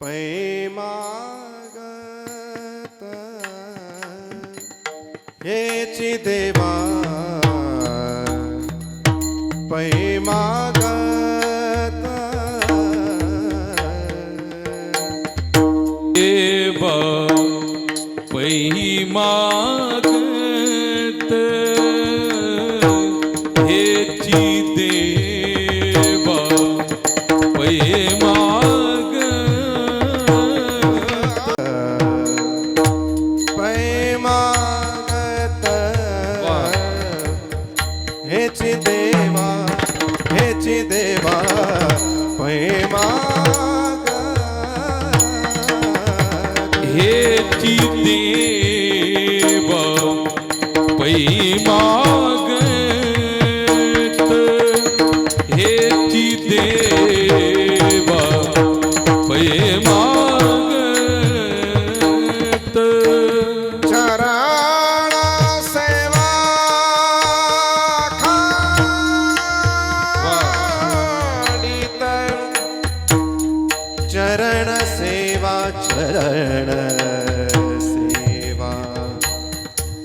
पैमागत हेची देवा पैमागत देव पै हेची देवा हेची देवा पैमागत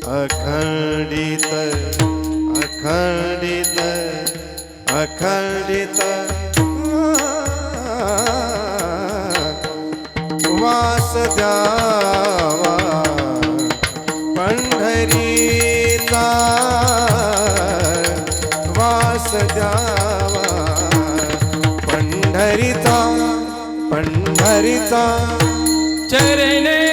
अखंडित अखंडित अखंडित. वास द्यावा पंढरीचा वास द्यावा पंढरीचा पंढरीचा. चरणे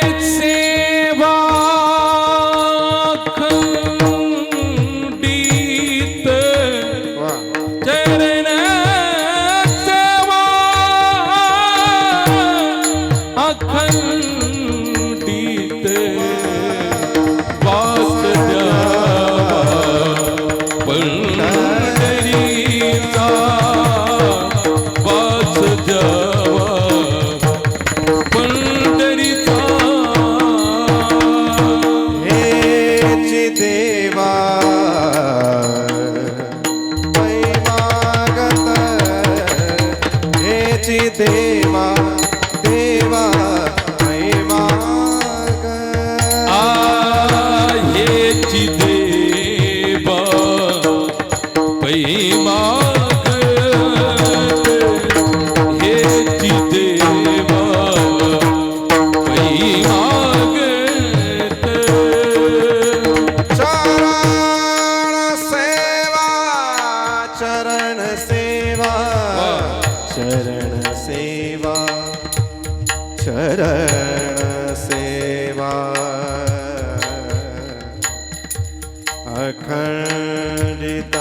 અખંડિતા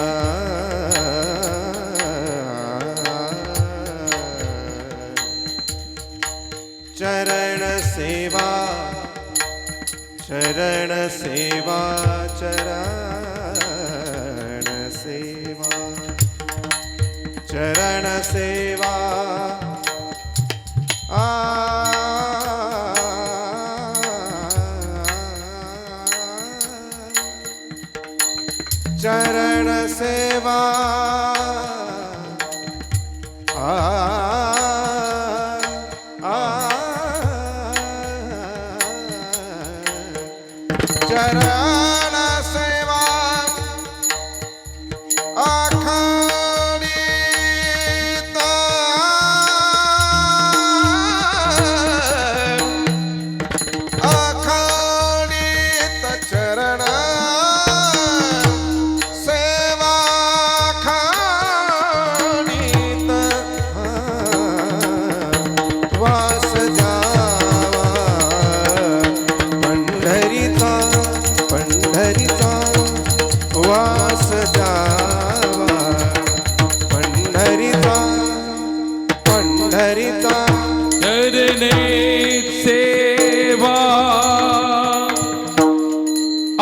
ચરણ સેવા ચરણ સેવા ચરણ સેવા ચરણ સેવા Ta-da!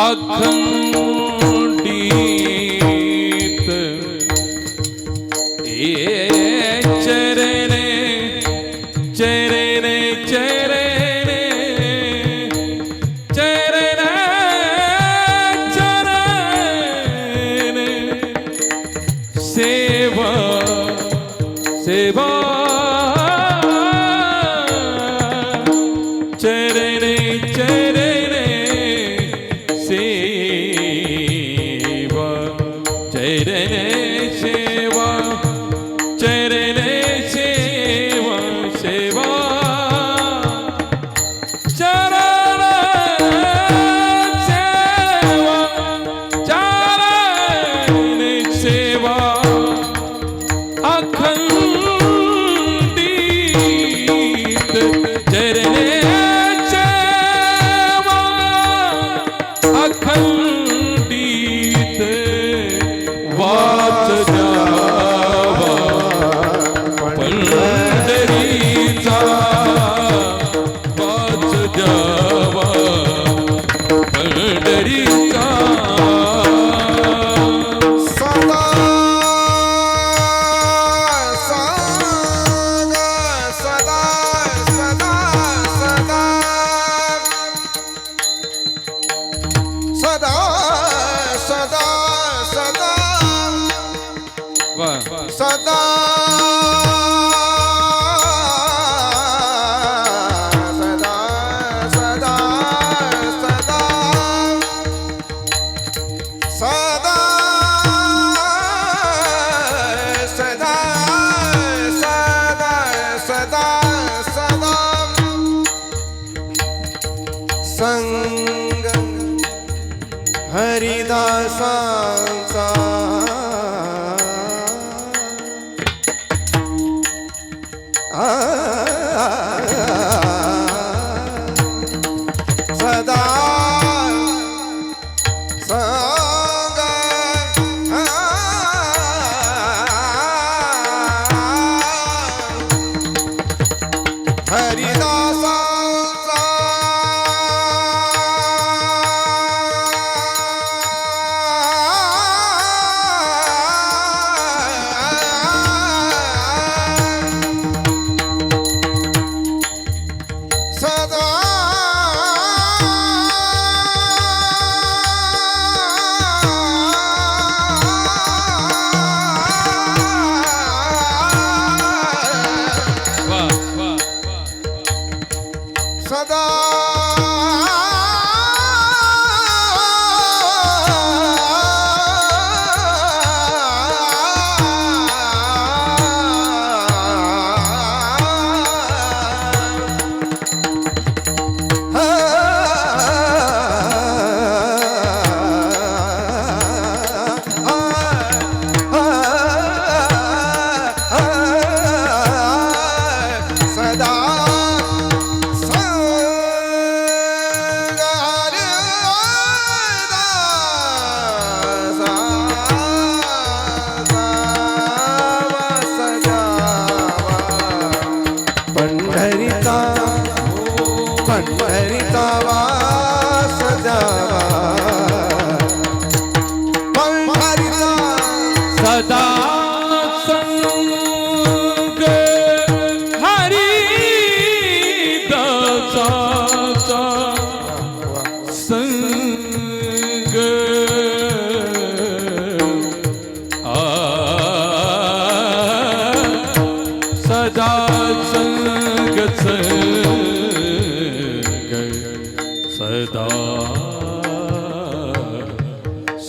ஆக்கம் மூடீத்து ஏச்சரனே சரணே சரணே சரணே சரணே சேவா சேவா. No.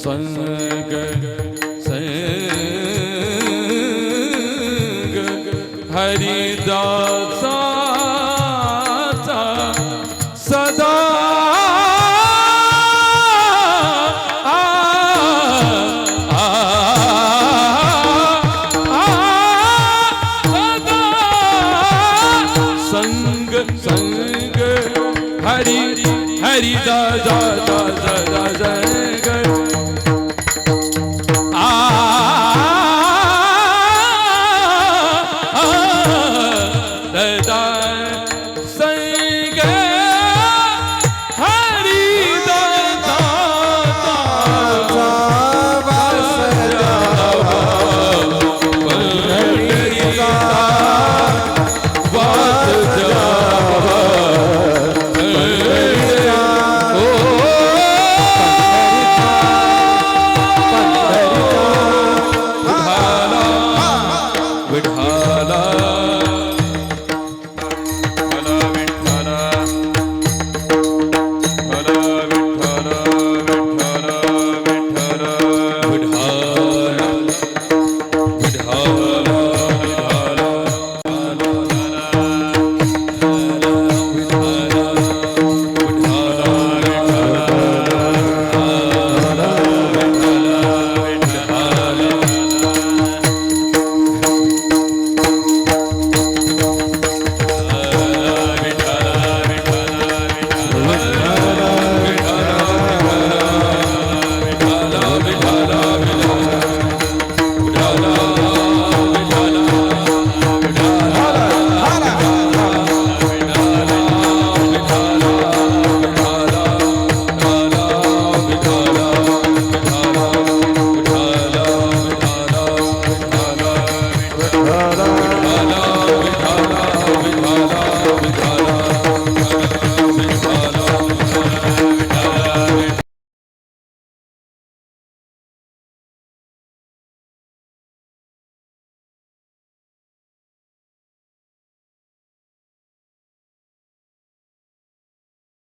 संग